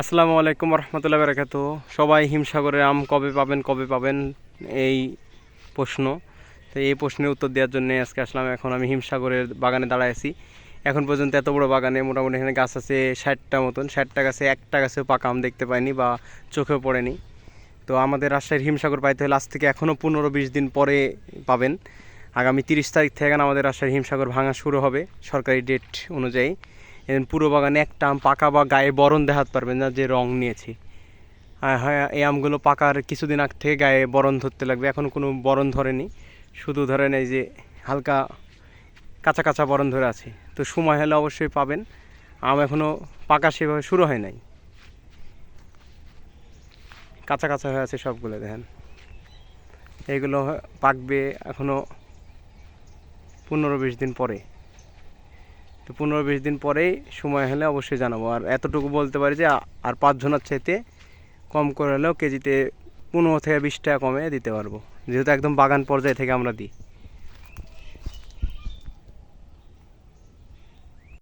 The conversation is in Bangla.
আসসালামু আলাইকুম রহমতুল্লাহ বারাকাতু। সবাই হিমসাগরের আম কবে পাবেন কবে পাবেন এই প্রশ্ন। তো এই প্রশ্নের উত্তর দেওয়ার জন্য আজকে আসলাম। এখন আমি হিমসাগরের বাগানে দাঁড়ায় আছি। এখন পর্যন্ত এত বড় বাগানে মোটামুটি এখানে গাছ আছে ষাটটা মতন। ষাটটা গাছে একটা গাছেও পাকা আম দেখতে পাইনি বা চোখেও পড়েনি। তো আমাদের রাজশাহীর হিমসাগর পাইতে হলে আজ থেকে এখনও পনেরো বিশ দিন পরে পাবেন। আগামী তিরিশ তারিখ থেকে আমাদের রাজশাহীর হিমসাগর ভাঙা শুরু হবে। সরকারি ডেট অনুযায়ী। পুরো বাগানে একটা আম পাকা বা গায়ে বরণ দেখাতে পারবেন না যে রং নিয়েছি। হ্যাঁ এই আমগুলো পাকার কিছুদিন আগ থেকে গায়ে বরণ ধরতে লাগবে, এখন কোনো বরণ ধরেনি। শুধু ধরেন এই যে হালকা কাঁচা কাঁচা বরণ ধরে আছে। তো সময় হলে অবশ্যই পাবেন। আম এখনও পাকা সেভাবে শুরু হয় নাই। কাঁচা কাঁচা হয়ে আছে সবগুলো, দেখেন। এগুলো পাকবে এখনও পনেরো বিশ দিন পরে। তো পনেরো বিশ দিন পরেই সময় হলে অবশ্যই জানাব। আর এতটুকু বলতে পারি যে, আর পাঁচজনের চাইতে কম করে হলেও কেজিতে পনেরো থেকে বিশ টাকা কমে দিতে পারব। যেহেতু একদম বাগান পর্যায় থেকে আমরা দিই।